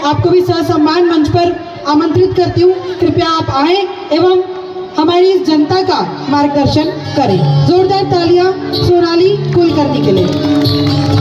आपको भी सम्मान मंच पर आमंत्रित करती हूँ। कृपया आप आए एवं हमारी जनता का मार्गदर्शन करें। जोरदार तालियां सोनाली कुलकर्णी के लिए।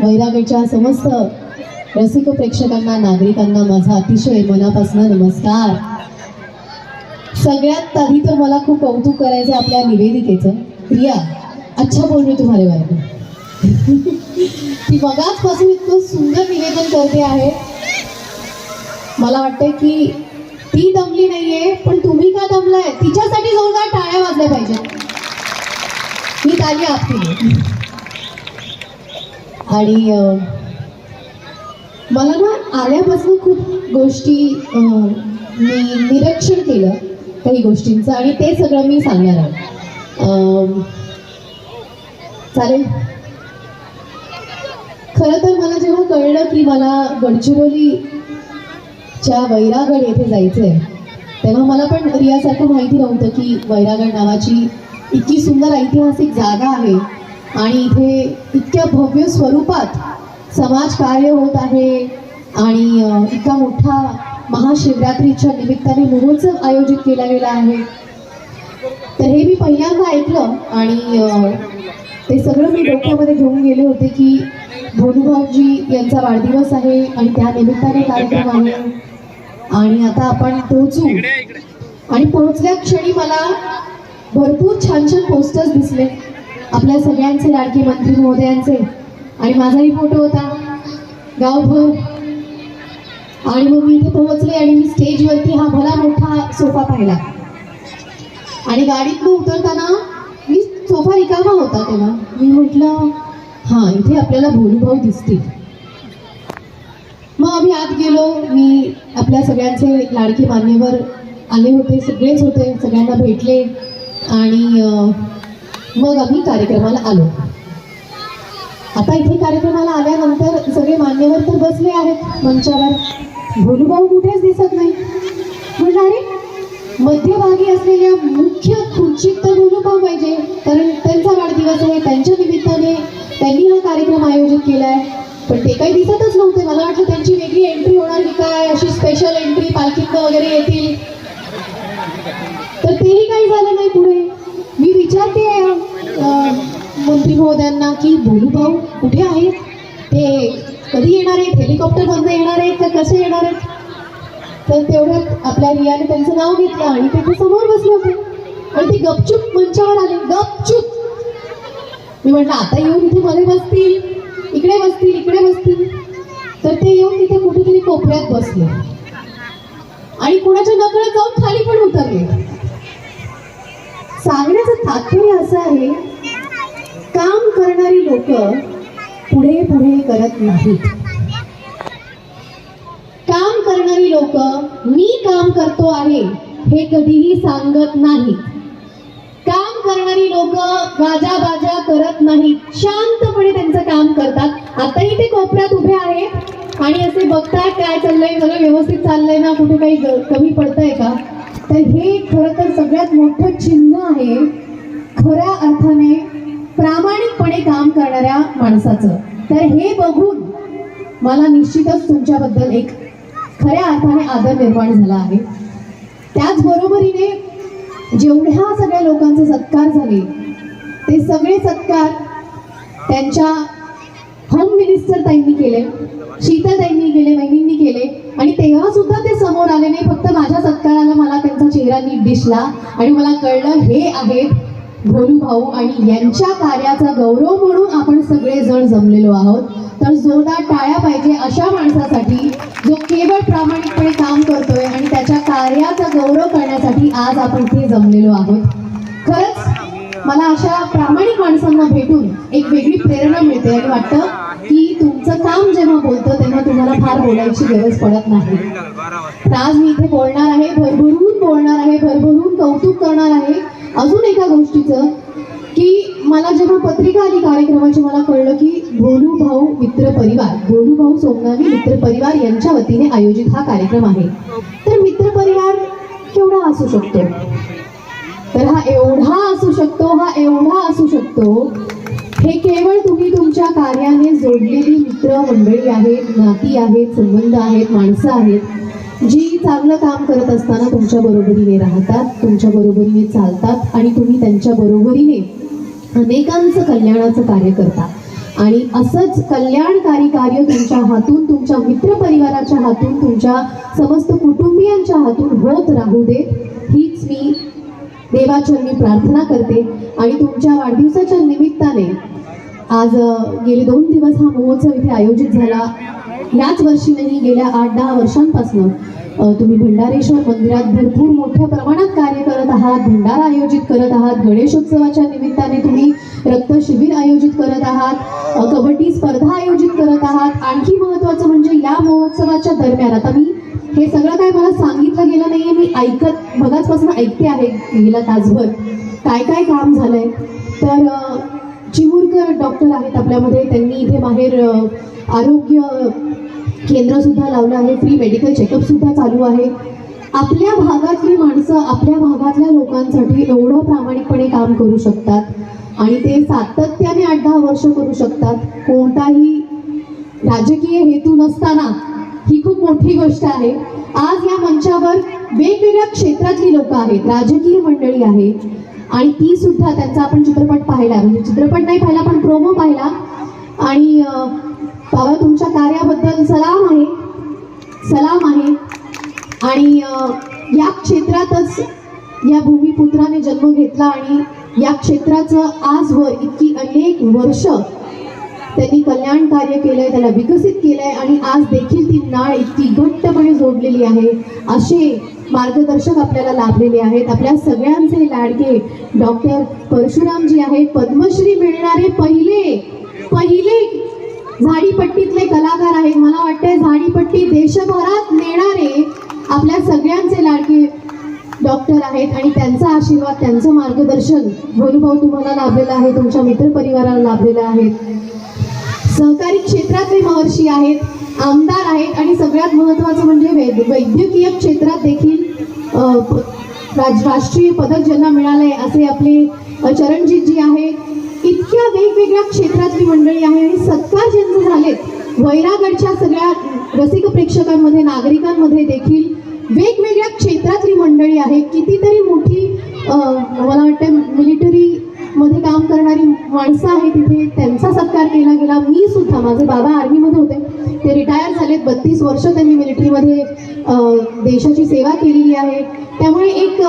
वैरागच्या समस्त रसिक प्रेक्षकांना नागरिकांना माझा अतिशय मनापासून नमस्कार. सगळ्यात आधी तर मला खूप कौतुक करायचं आपल्या निवेदिकेचं. प्रिया अच्छा बोल मी तुम्हाला बारे ती मगाचपासून इतकं सुंदर निवेदन करते आहे. मला वाटतंय की ती दमली नाहीये पण तुम्ही का दमलाय? तिच्यासाठी जोरदार टाळ्या वाजल्या पाहिजेत. मी काली आपली. आणि मला ना आल्यापासून खूप गोष्टी मी निरीक्षण केलं काही गोष्टींचं आणि ते सगळं मी सांगणार आहे. चालेल? खरं तर मला जेव्हा कळलं की मला गडचिरोलीच्या वैरागड येथे जायचं आहे तेव्हा मला पण रियासारखं माहिती नव्हतं की वैरागड नावाची इतकी सुंदर ऐतिहासिक जागा आहे. आणि इथे इतक्या भव्य स्वरूपात समाज कार्य होत आहे. आणि इतका मोठा महाशिवरात्रीच्या निमित्ताने महोत्सव आयोजित केला गेला आहे. तर हे मी पहिल्यांदा ऐकलं आणि ते सगळं मी डोक्यामध्ये घेऊन गेले होते की भोलूभाऊजी यांचा वाढदिवस आहे आणि त्या निमित्ताने कार्यक्रम आहे. आणि आता आपण पोहोचू. आणि पोहोचल्या क्षणी मला भरपूर छान छान पोस्टर्स दिसले. आपल्या सगळ्यांचे लाडके मंत्री महोदयांचे. आणि माझाही फोटो होता. गावभर. आणि मग मी इथे पोहोचले आणि मी स्टेजवरती हा भला मोठा सोफा पाहिला. आणि गाडीतनं उतरताना मी सोफा रिकामा होता तेव्हा. मी म्हटलं हां इथे आपल्याला भोलूभाऊ दिसतील. मग आम्ही आत गेलो. मी आपल्या सगळ्यांचे लाडके मान्यवर आले होते. सगळेच होते. सगळ्यांना भेटले. आणि मग आम्ही कार्यक्रमाला आलो. आता इथे कार्यक्रमाला आल्यानंतर सगळे मान्यवर तर बसले आहेत. मंचावर भोलूभाऊ कुठेच दिसत नाही. म्हणजे अरे मध्यभागी असलेल्या मुख्य खुर्चीत तर भोलूभाऊ पाहिजे कारण त्यांचा वाढदिवस आहे त्यांच्या निमित्ताने त्यांनी हा कार्यक्रम आयोजित केला आहे पण ते काही दिसतच नव्हते. मला वाटलं त्यांची वेगळी एंट्री होणार की काय अशी स्पेशल एंट्री पालखीतनं वगैरे येतील तर तेही काही झालं नाही पुढे मी विचारते अं, मंत्री हो महोदयांना की बोलू भाऊ कुठे आहेत? ते कधी येणार आहेत? हेलिकॉप्टर बंद येणार आहेत तर कसे येणार आहेत? तर तेवढ्यात आपल्या रियाने त्यांचं नाव घेतलं आणि ते ते समोर बसले होते. आणि ते गपचूप मंचावर आले. गपचूप. मी म्हटलं आता येऊन इथे मध्ये बसतील. इकडे बसतील इकडे बसतील. तर ते येऊन तिथे कुठेतरी कोपऱ्यात बसले. आणि कुणाच्या नकळत जाऊन खाली पण उतरले. सांगण्याचं तात्पर्य असं आहे काम करणारी लोक पुढे पुढे करत नाहीत. काम करणारी लोक मी काम करतो आहे हे कधीही सांगत नाहीत. काम करणारी लोक गाजा बाजा करत नाहीत. शांतपणे त्यांचं काम करतात. आताही ते कोपऱ्यात उभे आहेत. आणि असे बघतात काय चाललंय सगळं व्यवस्थित चाललंय ना कुठे काही ग- कमी पडतंय का? तर हे खरं तर सगळ्यात मोठं चिन्ह आहे खऱ्या अर्थाने प्रामाणिकपणे काम करणाऱ्या माणसाचं. तर हे बघून मला निश्चितच तुमच्याबद्दल एक खऱ्या अर्थाने आदर निर्माण झाला आहे. त्याचबरोबरीने जेवढ्या सगळ्या लोकांचे सत्कार झाले ते सगळे सत्कार त्यांच्या होम मिनिस्टर ताईंनी केले शीतलताईंनी केले वहिनींनी केले आणि तेव्हा सुद्धा ते समोर आले नाही. फक्त माझ्या सत्काराला मला त्यांचा चेहरा नीट दिसला आणि मला कळलं हे आहेत भोलू भाऊ आणि यांच्या कार्याचा गौरव म्हणून आपण सगळे जण जमलेलो आहोत. तर जोरदार टाळ्या पाहिजे अशा माणसासाठी जो केवळ प्रामाणिकपणे काम करतोय आणि त्याच्या कार्याचा गौरव करण्यासाठी आज आपण इथे जमलेलो आहोत. खरंच मला अशा प्रामाणिक माणसांना भेटून एक वेगळी प्रेरणा मिळते आणि वाटतं की तुमचं काम जेव्हा बोलतं तेव्हा तुम्हाला फार बोलायची गरज पडत नाही. तर आज मी इथे बोलणार आहे भरभरून बोलणार आहे भरभरून कौतुक करणार आहे. अजून एका गोष्टीचं की मला जेव्हा पत्रिका आली कार्यक्रमाची मला कळलं की भोलू भाऊ मित्र परिवार भोलू भाऊ सोमनावी मित्र परिवार यांच्या वतीने आयोजित हा कार्यक्रम आहे. तर मित्र परिवार केवढा असू शकतो? तर हा एवढा असू शकतो हा एवढा असू शकतो हे केवळ तुम्ही तुमच्या कार्याने जोडलेली मित्र मंडळी आहेत नाती आहेत संबंध आहेत माणसं आहेत. जी चांगलं काम करत असताना तुमच्या बरोबरीने राहतात तुमच्या बरोबरीने चालतात आणि तुम्ही त्यांच्या बरोबरीने अनेकांचं कल्याणाचं कार्य करता. आणि असंच कल्याणकारी कार्य तुमच्या हातून तुमच्या मित्रपरिवाराच्या हातून तुमच्या समस्त कुटुंबियांच्या हातून होत राहू देत हीच मी देवाचरणी प्रार्थना करते. आणि तुमच्या वाढदिवसाच्या निमित्ताने आज गेले दोन दिवस हा महोत्सव इथे आयोजित झाला. याच वर्षी नाही गेल्या आठ दहा वर्षांपासून तुम्ही भंडारेश्वर मंदिरात भरपूर मोठ्या प्रमाणात कार्य करत आहात भंडारा आयोजित करत आहात गणेशोत्सवाच्या निमित्ताने तुम्ही रक्त शिबिर आयोजित करत आहात कबड्डी स्पर्धा आयोजित करत आहात. आणखी महत्त्वाचं म्हणजे या महोत्सवाच्या दरम्यान आता मी हे सगळं काय मला सांगितलं गेलं नाहीये मी ऐकत बघाचपासून ऐकते आहे गेला तासभर. काय काय काम झालंय? तर अ, चिमूरकर डॉक्टर आहेत आपल्यामध्ये त्यांनी इथे बाहेर आरोग्य केंद्र सुद्धा लावलं आहे फ्री मेडिकल चेकअप सुद्धा चालू आहे. आपल्या भागातली माणसं आपल्या भागातल्या लोकांसाठी एवढं प्रामाणिकपणे काम करू शकतात आणि ते सातत्याने आठ दहा वर्ष करू शकतात. कोणताही राजकीय हेतू नसताना ही खूप मोठी गोष्ट आहे. आज या मंचावर वेगवेगळ्या क्षेत्रातली लोक आहेत राजकीय मंडळी आहे आणि ती सुद्धा त्यांचा आपण चित्रपट पाहिला. म्हणजे चित्रपट नाही पाहिला पण प्रोमो पाहिला. आणि बाबा तुमच्या कार्याबद्दल सलाम आहे. सलाम आहे. आणि या क्षेत्रातच या भूमिपुत्राने जन्म घेतला आणि या क्षेत्राचं आजवर इतकी अनेक वर्ष त्यांनी कल्याण कार्य केलंय त्याला विकसित केलंय आणि आज देखील ती नाळ इतकी घट्टपणे जोडलेली आहे. असे मार्गदर्शक आपल्याला लाभलेले आहेत. आपल्या सगळ्यांचे लाडके डॉक्टर परशुरामजी आहेत. पद्मश्री मिळणारे पहिले पहिले झाडीपट्टीतले कलाकार आहेत. मला वाटतंय झाडीपट्टी देशभरात नेणारे आपल्या सगळ्यांचे लाडके डॉक्टर आहेत आणि त्यांचा आशीर्वाद त्यांचं मार्गदर्शन भोलूभाऊ तुम्हाला लाभलेलं आहे तुमच्या मित्रपरिवाराला लाभलेलं आहे. सहकारी क्षेत्रातले महर्षी आहेत आमदार आहेत आणि सगळ्यात महत्त्वाचं म्हणजे वैद वैद्यकीय क्षेत्रात देखील राज राष्ट्रीय पदक ज्यांना मिळालंय असे आपले चरणजीत चरणजीतजी आहेत इतक्या वेगवेगळ्या क्षेत्रातली मंडळी आहे आणि सत्कार ज्यांचे झालेत वैरागडच्या सगळ्या रसिक प्रेक्षकांमध्ये नागरिकांमध्ये देखील वेगवेगळ्या क्षेत्रातली मंडळी आहे कितीतरी मोठी मला वाटतं मिलिटरी मध्ये काम करणारी माणसं आहेत तिथे. त्यांचा सत्कार केला गेला. मी सुद्धा माझे बाबा आर्मीमध्ये होते. ते रिटायर झालेत. बत्तीस वर्ष त्यांनी मिलिटरीमध्ये देशाची सेवा केलेली आहे. त्यामुळे एक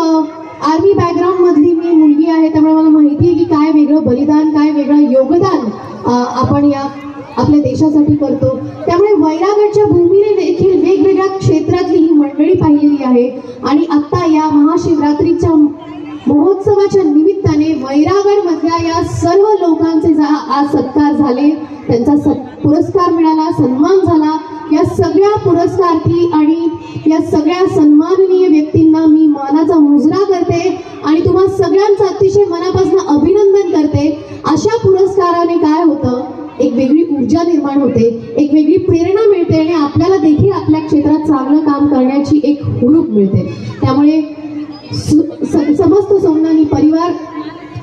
आर्मी बॅकग्राऊंडमधली मी मुलगी आहे त्यामुळे मला माहिती आहे की काय वेगळं बलिदान काय वेगळं योगदान आपण या आपल्या देशासाठी करतो. त्यामुळे वैरागडच्या भूमीने देखील वेगवेगळ्या क्षेत्रातली ही मंडळी पाहिलेली आहे. आणि आत्ता या महाशिवरात्रीच्या महोत्सवाच्या निमित्ताने वैरागड मधल्या या सर्व लोकांचे जा आज सत्कार झाले. त्यांचा सत् पुरस्कार मिळाला सन्मान झाला. या सगळ्या पुरस्कार्थी आणि या सगळ्या सन्माननीय व्यक्तींना ऊर्जा निर्माण होते एक वेगळी प्रेरणा मिळते आणि आपल्याला देखील आपल्या क्षेत्रात चांगलं काम करण्याची एक हुरूप मिळते. त्यामुळे सु- स- समस्त सोमनानी परिवार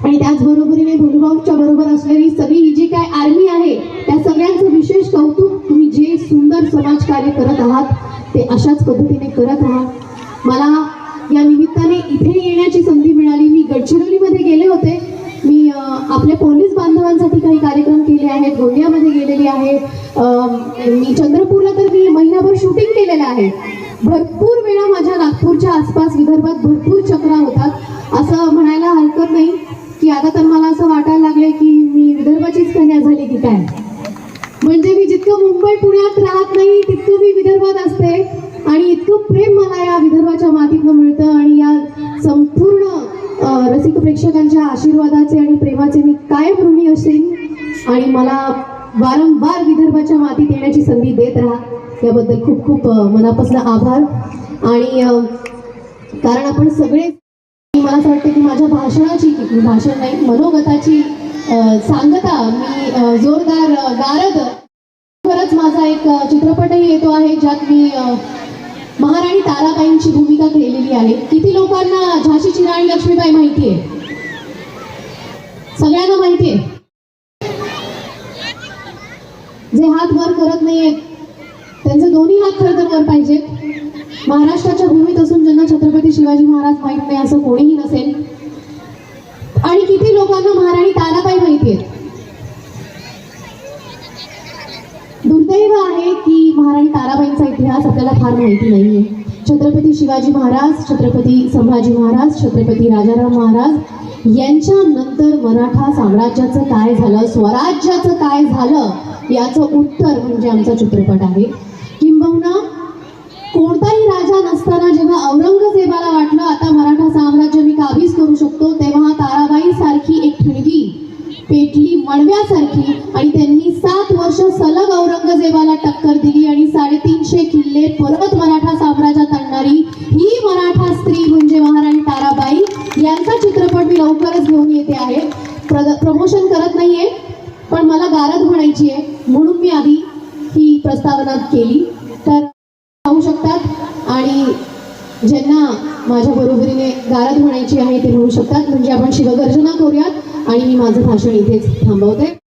आणि त्याचबरोबरीने भोलूभाऊच्या बरोबर असलेली सगळी ही जी काय आर्मी आहे त्या सगळ्यांचं विशेष कौतुक तुम्ही जे सुंदर समाजकार्य करत आहात ते अशाच पद्धतीने करत आहात मला या निमित्ताने इथे येण्याची संधी मिळाली. मी गडचिरोलीमध्ये गेले होते. मी आपल्या पोलीस बांधवांसाठी काही कार्यक्रम केले आहेत गोंदियामध्ये गेलेली आहे मी चंद्रपूरला तर मी महिनाभर शूटिंग केलेलं आहे. भरपूर वेळा माझ्या नागपूरच्या आसपास विदर्भात भरपूर चक्रा होतात. असं वारंवार विदर्भाच्या मातीत येण्याची संधी देत राहा. याबद्दल खूप खूप मनापासून आभार. आणि कारण आपण सगळे मला असं वाटतं की माझ्या भाषणाची की भाषण नाही मनोगताची सांगता मी जोरदार गारद. खरंच माझा एक चित्रपटही येतो आहे ज्यात मी महाराणी ताराबाईंची भूमिका केलेली आहे. किती लोकांना झाशीची राणी लक्ष्मीबाई माहिती आहे सगळ्यांना माहिती आहे जे हात वर करत नाहीयेत त्यांचे दोन्ही हात खरं तर वर पाहिजेत. महाराष्ट्राच्या भूमीत असून ज्यांना छत्रपती शिवाजी महाराज माहीत नाही असं कोणीही नसेल. आणि किती लोकांना महाराणी ताराबाई माहिती आहेत? दुर्दैव आहे की महाराणी ताराबाईंचा इतिहास आपल्याला फार माहिती नाहीये. छत्रपती शिवाजी महाराज छत्रपती संभाजी महाराज छत्रपती राजाराम महाराज यांच्यानंतर मराठा साम्राज्याचं काय झालं? स्वराज्याचं काय झालं? याचं उत्तर म्हणजे आमचा चित्रपट आहे. किंबहुना कोणताही राजा नसताना जेव्हा औरंगजेबाला वाटलं आता मराठा साम्राज्य मी काबीज करू शकतो तेव्हा ताराबाई सारखी एक ठिणगी पेटली मडव्यासारखी प्रस्तावना केली तर पाहू शकतात. आणि ज्यांना माझ्या बरोबरीने गारद म्हणायची आहे ते म्हणू शकतात. म्हणजे आपण शिवगर्जना करूयात आणि मी माझं भाषण इथेच थांबवते.